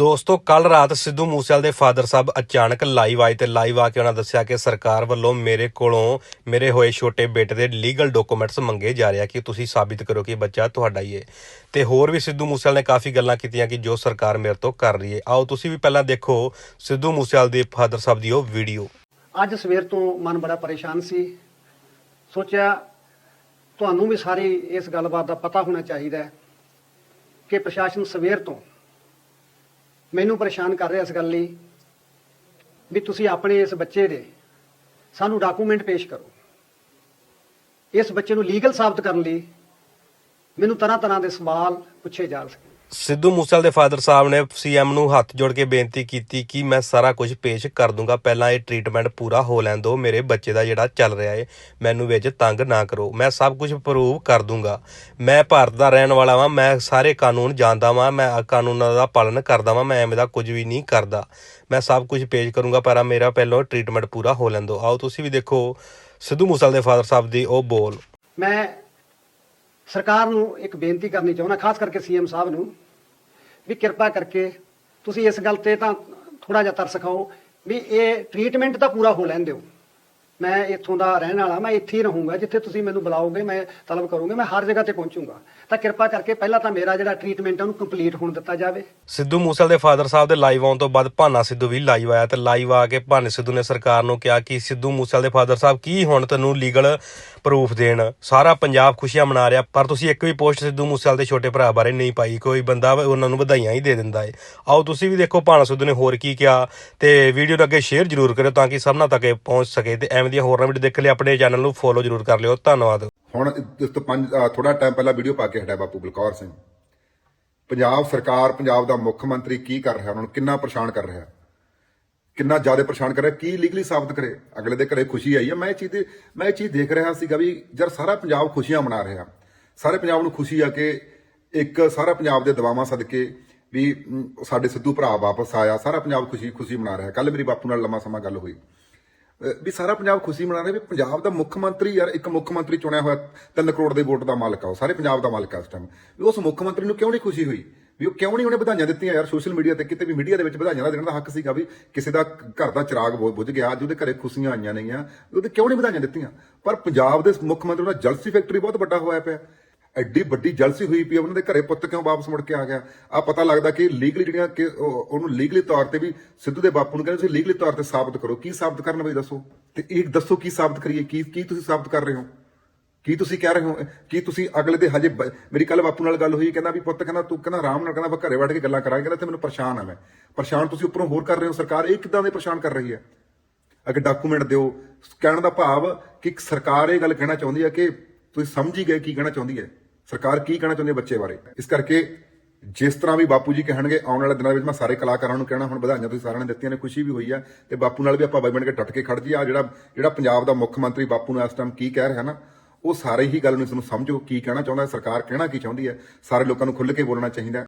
ਦੋਸਤੋ ਕੱਲ ਰਾਤ ਸਿੱਧੂ ਮੂਸੇਵਾਲ ਦੇ ਫਾਦਰ ਸਾਹਿਬ ਅਚਾਨਕ ਲਾਈਵ ਆਏ ਤੇ ਲਾਈਵ ਆ ਕੇ ਉਹਨਾਂ ਦੱਸਿਆ ਕਿ ਸਰਕਾਰ ਵੱਲੋਂ ਮੇਰੇ ਕੋਲੋਂ ਮੇਰੇ ਹੋਏ ਛੋਟੇ ਬੇਟੇ ਦੇ ਲੀਗਲ ਡਾਕੂਮੈਂਟਸ ਮੰਗੇ ਜਾ ਰਹੇ ਆ ਕਿ ਤੁਸੀਂ ਸਾਬਿਤ ਕਰੋ ਕਿ ਬੱਚਾ ਤੁਹਾਡਾ ਹੀ ਹੈ। ਤੇ ਹੋਰ ਵੀ ਸਿੱਧੂ ਮੂਸੇਵਾਲ ਨੇ ਕਾਫੀ ਗੱਲਾਂ ਕੀਤੀਆਂ ਕਿ ਜੋ ਸਰਕਾਰ ਮੇਰੇ ਤੋਂ ਕਰ ਰਹੀ ਹੈ। ਆਓ ਤੁਸੀਂ ਵੀ ਪਹਿਲਾਂ ਦੇਖੋ ਸਿੱਧੂ ਮੂਸੇਵਾਲ ਦੇ ਫਾਦਰ ਸਾਹਿਬ ਦੀ ਉਹ ਵੀਡੀਓ ਅੱਜ ਸਵੇਰ ਤੋਂ ਮਨ ਬੜਾ ਪਰੇਸ਼ਾਨ ਸੀ। ਸੋਚਿਆ ਤੁਹਾਨੂੰ ਵੀ ਸਾਰੀ ਇਸ ਗੱਲਬਾਤ ਦਾ ਪਤਾ ਹੋਣਾ ਚਾਹੀਦਾ ਹੈ ਕਿ ਪ੍ਰਸ਼ਾਸਨ ਸਵੇਰ ਤੋਂ ਮੈਨੂੰ ਪਰੇਸ਼ਾਨ ਕਰ ਰਿਹਾ ਇਸ ਗੱਲ ਲਈ ਵੀ ਤੁਸੀਂ ਆਪਣੇ ਇਸ ਬੱਚੇ ਦੇ ਸਾਨੂੰ ਡਾਕੂਮੈਂਟ ਪੇਸ਼ ਕਰੋ। ਇਸ ਬੱਚੇ ਨੂੰ ਲੀਗਲ ਸਾਬਤ ਕਰਨ ਲਈ ਮੈਨੂੰ ਤਰ੍ਹਾਂ ਤਰ੍ਹਾਂ ਦੇ ਸਵਾਲ ਪੁੱਛੇ ਜਾ ਸਕੇ ਸਿੱਧੂ ਮੂਸੇਵਾਲ ਦੇ ਫਾਦਰ ਸਾਹਿਬ ਨੇ ਸੀਐਮ ਨੂੰ ਹੱਥ ਜੋੜ ਕੇ ਬੇਨਤੀ ਕੀਤੀ ਕਿ ਮੈਂ ਸਾਰਾ ਕੁਝ ਪੇਸ਼ ਕਰ ਦੂੰਗਾ। ਪਹਿਲਾਂ ਇਹ ਟ੍ਰੀਟਮੈਂਟ ਪੂਰਾ ਹੋ ਲੈਣ ਦਿਓ, ਮੇਰੇ ਬੱਚੇ ਦਾ ਜਿਹੜਾ ਚੱਲ ਰਿਹਾ ਏ, ਮੈਨੂੰ ਵਿੱਚ ਤੰਗ ਨਾ ਕਰੋ। ਮੈਂ ਸਭ ਕੁਝ ਪ੍ਰੂਵ ਕਰ ਦੂੰਗਾ। ਮੈਂ ਭਾਰਤ ਦਾ ਰਹਿਣ ਵਾਲਾ ਵਾਂ, ਮੈਂ ਸਾਰੇ ਕਾਨੂੰਨ ਜਾਣਦਾ ਵਾਂ, ਮੈਂ ਕਾਨੂੰਨਾਂ ਦਾ ਪਾਲਣ ਕਰਦਾ ਵਾਂ, ਮੈਂ ਐਵੇਂ ਦਾ ਕੁਝ ਵੀ ਨਹੀਂ ਕਰਦਾ। ਮੈਂ ਸਭ ਕੁਝ ਪੇਸ਼ ਕਰੂੰਗਾ, ਪਰ ਮੇਰਾ ਪਹਿਲਾਂ ਟ੍ਰੀਟਮੈਂਟ ਪੂਰਾ ਹੋ ਲੈਣ ਦਿਓ। ਆਓ ਤੁਸੀਂ ਵੀ ਦੇਖੋ, ਸਿੱਧੂ ਮੂਸੇਵਾਲ ਦੇ ਫਾਦਰ ਸਾਹਿਬ ਦੀ ਉਹ ਬੋਲ। ਮੈਂ ਸਰਕਾਰ ਨੂੰ ਇੱਕ ਬੇਨਤੀ ਕਰਨੀ ਚਾਹੁੰਦਾ, ਖਾਸ ਕਰਕੇ ਸੀਐਮ ਸਾਹਿਬ ਨੂੰ ਵੀ ਕਿਰਪਾ ਕਰਕੇ ਤੁਸੀਂ ਇਸ ਗੱਲ ਤੇ ਤਾਂ ਥੋੜਾ ਜਿਹਾ ਤਰਸ ਖਾਓ ਵੀ ਇਹ ਟ੍ਰੀਟਮੈਂਟ ਤਾਂ ਪੂਰਾ ਹੋ ਲੈਣ ਦਿਓ ਮੈਂ ਇੱਥੋਂ ਦਾ ਰਹਿਣ ਵਾਲਾ, ਮੈਂ ਇੱਥੇ ਹੀ ਰਹੂੰਗਾ, ਜਿੱਥੇ ਤੁਸੀਂ ਮੈਨੂੰ ਬੁਲਾਓਗੇ, ਮੈਂ ਤਲਬ ਕਰੂੰਗਾ, ਮੈਂ ਹਰ ਜਗ੍ਹਾ ਤੇ ਪਹੁੰਚੂੰਗਾ। ਤਾਂ ਕਿਰਪਾ ਕਰਕੇ ਪਹਿਲਾਂ ਤਾਂ ਮੇਰਾ ਜਿਹੜਾ ਟ੍ਰੀਟਮੈਂਟ ਹੈ ਉਹਨੂੰ ਕੰਪਲੀਟ ਹੋਣ ਦਿੱਤਾ ਜਾਵੇ। ਸਿੱਧੂ ਮੂਸੇਵਾਲ ਦੇ ਫਾਦਰ ਸਾਹਿਬ ਦੇ ਲਾਈਵ ਆਉਣ ਤੋਂ ਬਾਅਦ ਭਾਨਾ ਸਿੱਧੂ ਵੀ ਲਾਈਵ ਆਇਆ ਤੇ ਲਾਈਵ ਆ ਕੇ ਭਾਨੇ ਸਿੱਧੂ ਨੇ ਸਰਕਾਰ ਨੂੰ ਕਿਹਾ ਕਿ ਸਿੱਧੂ ਮੂਸੇਵਾਲ ਦੇ ਫਾਦਰ ਸਾਹਿਬ, ਕੀ ਹੁਣ ਤੈਨੂੰ ਲੀਗਲ ਪ੍ਰੂਫ ਦੇਣ। ਸਾਰਾ ਪੰਜਾਬ ਖੁਸ਼ੀਆਂ ਮਨਾ ਰਿਹਾ, ਪਰ ਤੁਸੀਂ ਇੱਕ ਵੀ ਪੋਸਟ ਸਿੱਧੂ ਮੂਸੇਵਾਲ ਦੇ ਛੋਟੇ ਭਰਾ ਬਾਰੇ ਨਹੀਂ ਪਾਈ। ਕੋਈ ਬੰਦਾ ਉਹਨਾਂ ਨੂੰ ਵਧਾਈਆਂ ਹੀ ਦੇ ਦਿੰਦਾ ਏ। ਆਓ ਤੁਸੀਂ ਵੀ ਦੇਖੋ ਭਾਣਾ ਸਿੱਧੂ ਨੇ ਹੋਰ ਕੀ ਕਿਹਾ। ਤੇ ਵੀਡੀਓ ਨੂੰ ਅੱਗੇ ਸ਼ੇਅਰ ਜ਼ਰੂਰ ਕਰਿਓ ਤਾਂ ਕਿ ਸਭਨਾਂ ਤੱਕ ਇਹ ਪਹੁੰਚ ਸਕੇ ਤੇ ਐਵੇਂ ਦੀਆਂ ਹੋਰ ਵੀਡੀਓ ਦੇਖਣ ਲਈ, ਆਪਣੇ ਚੈਨਲ ਨੂੰ ਫੋਲੋ ਜ਼ਰੂਰ ਕਰ ਲਿਓ। ਧੰਨਵਾਦ। ਹੁਣ ਇਸ ਤੋਂ ਪੰਜ ਥੋੜਾ ਟਾਈਮ ਪਹਿਲਾਂ ਵੀਡੀਓ ਪਾ ਕੇ ਹਟਿਆ ਬਾਪੂ ਬਲਕੌਰ ਸਿੰਘ। ਪੰਜਾਬ ਸਰਕਾਰ, ਪੰਜਾਬ ਦਾ ਮੁੱਖ ਮੰਤਰੀ ਕੀ ਕਰ ਰਿਹਾ? ਉਹਨਾਂ ਨੂੰ ਕਿੰਨਾ ਪਰੇਸ਼ਾਨ ਕਰ ਰਿਹਾ? ਕਿੰਨਾ ਜ਼ਿਆਦਾ ਪਰੇਸ਼ਾਨ ਕਰ ਰਿਹਾ ਕੀ ਲੀਗਲੀ ਸਾਬਤ ਕਰੇ? ਅਗਲੇ ਦੇ ਘਰੇ ਖੁਸ਼ੀ ਆਈ ਹੈ। ਮੈਂ ਇਹ ਚੀਜ਼ ਮੈਂ ਇਹ ਚੀਜ਼ ਦੇਖ ਰਿਹਾ ਸੀਗਾ ਵੀ ਜਦ ਸਾਰਾ ਪੰਜਾਬ ਖੁਸ਼ੀਆਂ ਮਨਾ ਰਿਹਾ, ਸਾਰੇ ਪੰਜਾਬ ਨੂੰ ਖੁਸ਼ੀ ਆ ਕਿ ਇੱਕ ਸਾਰਾ ਪੰਜਾਬ ਦੇ ਦਵਾਵਾਂ ਸਦਕੇ ਵੀ ਸਾਡੇ ਸਿੱਧੂ ਭਰਾ ਵਾਪਸ ਆਇਆ, ਸਾਰਾ ਪੰਜਾਬ ਖੁਸ਼ੀ ਖੁਸ਼ੀ ਮਨਾ ਰਿਹਾ। ਕੱਲ ਮੇਰੀ ਬਾਪੂ ਨਾਲ ਲੰਮਾ ਸਮਾਂ ਗੱਲ ਹੋਈ। ਵੀ ਸਾਰਾ ਪੰਜਾਬ ਖੁਸ਼ੀ ਮਨਾ ਰਿਹਾ ਵੀ ਪੰਜਾਬ ਦਾ ਮੁੱਖ ਮੰਤਰੀ ਯਾਰ ਇੱਕ ਮੁੱਖ ਮੰਤਰੀ ਚੁਣਿਆ ਹੋਇਆ 3 ਕਰੋੜ ਦੇ ਵੋਟ ਦਾ ਮਾਲਕ ਆ ਉਹ, ਸਾਰੇ ਪੰਜਾਬ ਦਾ ਮਾਲਕ ਆ ਉਸ ਟਾਈਮ ਵੀ ਉਸ ਮੁੱਖ ਮੰਤਰੀ ਨੂੰ ਕਿਉਂ ਨਹੀਂ ਖੁਸ਼ੀ ਹੋਈ? ਵੀ ਉਹ ਕਿਉਂ ਨਹੀਂ ਉਹਨੇ ਵਧਾਈਆਂ ਦਿੱਤੀਆਂ ਯਾਰ? ਸੋਸ਼ਲ ਮੀਡੀਆ ਤੇ ਕਿਤੇ ਵੀ ਮੀਡੀਆ ਦੇ ਵਿੱਚ ਵਧਾਈਆਂ ਦਾ ਦੇਣ ਦਾ ਹੱਕ ਸੀਗਾ ਵੀ ਕਿਸੇ ਦਾ ਘਰ ਦਾ ਚਿਰਾਗ ਬੁਝ ਗਿਆ, ਅੱਜ ਉਹਦੇ ਘਰੇ ਖੁਸ਼ੀਆਂ ਆਈਆਂ ਨੇਗੀਆਂ, ਉਹਦੇ ਕਿਉਂ ਨਹੀਂ ਵਧਾਈਆਂ ਦਿੱਤੀਆਂ? ਪਰ ਪੰਜਾਬ ਦੇ ਮੁੱਖ ਮੰਤਰੀ ਦਾ ਜਲਸੀ ਫੈਕਟਰੀ ਬਹੁਤ ਵੱਡਾ ਹੋਇਆ ਪਿਆ। ਐਡੀ ਵੱਡੀ ਜਲਸੀ ਹੋਈ ਪਈ ਉਹਨਾਂ ਦੇ ਘਰੇ ਪੁੱਤ ਕਿਉਂ ਵਾਪਸ ਮੁੜ ਕੇ ਆ ਗਿਆ? ਆ ਪਤਾ ਲੱਗਦਾ ਕਿ ਲੀਗਲੀ ਜਿਹੜੀਆਂ ਕਿ ਉਹਨੂੰ ਲੀਗਲੀ ਤੌਰ ਤੇ ਵੀ ਸਿੱਧੂ ਦੇ ਬਾਪੂ ਨੂੰ ਕਹਿੰਦੇ ਤੁਸੀਂ ਲੀਗਲੀ ਤੌਰ ਤੇ ਸਾਬਤ ਕਰੋ। ਕੀ ਸਾਬਤ ਕਰਨ ਬਈ ਦੱਸੋ? ਤੇ ਇਹ ਦੱਸੋ ਕੀ ਸਾਬਤ ਕਰੀਏ? ਕੀ ਕੀ ਤੁਸੀਂ ਸਾਬਤ ਕਰ ਰਹੇ ਹੋ? ਕੀ ਤੁਸੀਂ ਕਹਿ ਰਹੇ ਹੋ? ਕੀ ਤੁਸੀਂ ਅਗਲੇ ਦੇ ਹਜੇ ਮੇਰੀ ਕੱਲ ਬਾਪੂ ਨਾਲ ਗੱਲ ਹੋਈ, ਕਹਿੰਦਾ ਵੀ ਪੁੱਤ, ਕਹਿੰਦਾ ਤੂੰ ਕਹਿੰਦਾ ਆਰਾਮ ਨਾਲ ਕਹਿੰਦਾ ਆਪਾਂ ਘਰੇ ਬੈਠ ਕੇ ਗੱਲਾਂ ਕਰਾਂਗੇ, ਕਹਿੰਦਾ ਤੇ ਮੈਨੂੰ ਪਰੇਸ਼ਾਨ ਆ ਮੈਂ। ਪਰੇਸ਼ਾਨ ਤੁਸੀਂ ਉੱਪਰੋਂ ਹੋਰ ਕਰ ਰਹੇ ਹੋ, ਸਰਕਾਰ ਇਹ ਕਿਦਾਂ ਦੇ ਪਰੇਸ਼ਾਨ ਕਰ ਰਹੀ ਹੈ? ਅਗੇ ਡਾਕੂਮੈਂਟ ਦਿਓ, ਕਹਿਣ ਦਾ ਭਾਵ ਕਿ ਸਰਕਾਰ ਇਹ ਗੱਲ ਕਹਿਣਾ ਚਾਹੁੰਦੀ ਹੈ ਕਿ ਤੁਸੀਂ ਸਮਝ ਹੀ ਗਏ ਕੀ ਕਹਿਣਾ ਚਾਹੁੰਦੀ ਹੈ। ਸਰਕਾਰ ਕੀ ਕਹਿਣਾ ਚਾਹੁੰਦੀ ਹੈ ਬੱਚੇ ਬਾਰੇ? ਇਸ ਕਰਕੇ ਜਿਸ ਤਰ੍ਹਾਂ ਵੀ ਬਾਪੂ ਜੀ ਕਹਿਣਗੇ, ਆਉਣ ਵਾਲੇ ਦਿਨਾਂ ਵਿੱਚ ਮੈਂ ਸਾਰੇ ਕਲਾਕਾਰਾਂ ਨੂੰ ਕਹਿਣਾ, ਹੁਣ ਵਧਾਈਆਂ ਤੁਸੀਂ ਸਾਰਿਆਂ ਨੇ ਦਿੱਤੀਆਂ ਨੇ, ਖੁਸ਼ੀ ਵੀ ਹੋਈ ਹੈ ਤੇ ਬਾਪੂ ਨਾਲ ਵੀ ਆਪਾਂ ਬਾਈ ਬਣ ਕੇ ਡਟ ਕੇ ਖੜ ਜੀ ਆ ਜਿਹੜਾ ਜਿਹੜਾ ਪੰਜਾਬ ਦਾ ਮੁੱਖ ਮੰਤਰੀ ਬਾਪੂ ਨੂੰ ਇਸ ਟਾਈਮ ਕੀ ਕਹਿ ਰਿਹਾ ਨਾ ਉਹ ਸਾਰੇ ਹੀ ਗੱਲ ਨੂੰ ਇਸ ਨੂੰ ਸਮਝੋ, ਕੀ ਕਹਿਣਾ ਚਾਹੁੰਦਾ ਹੈ, ਸਰਕਾਰ ਕਹਿਣਾ ਕੀ ਚਾਹੁੰਦੀ ਹੈ, ਸਾਰੇ ਲੋਕਾਂ ਨੂੰ ਖੁੱਲ੍ਹ ਕੇ ਬੋਲਣਾ ਚਾਹੀਦਾ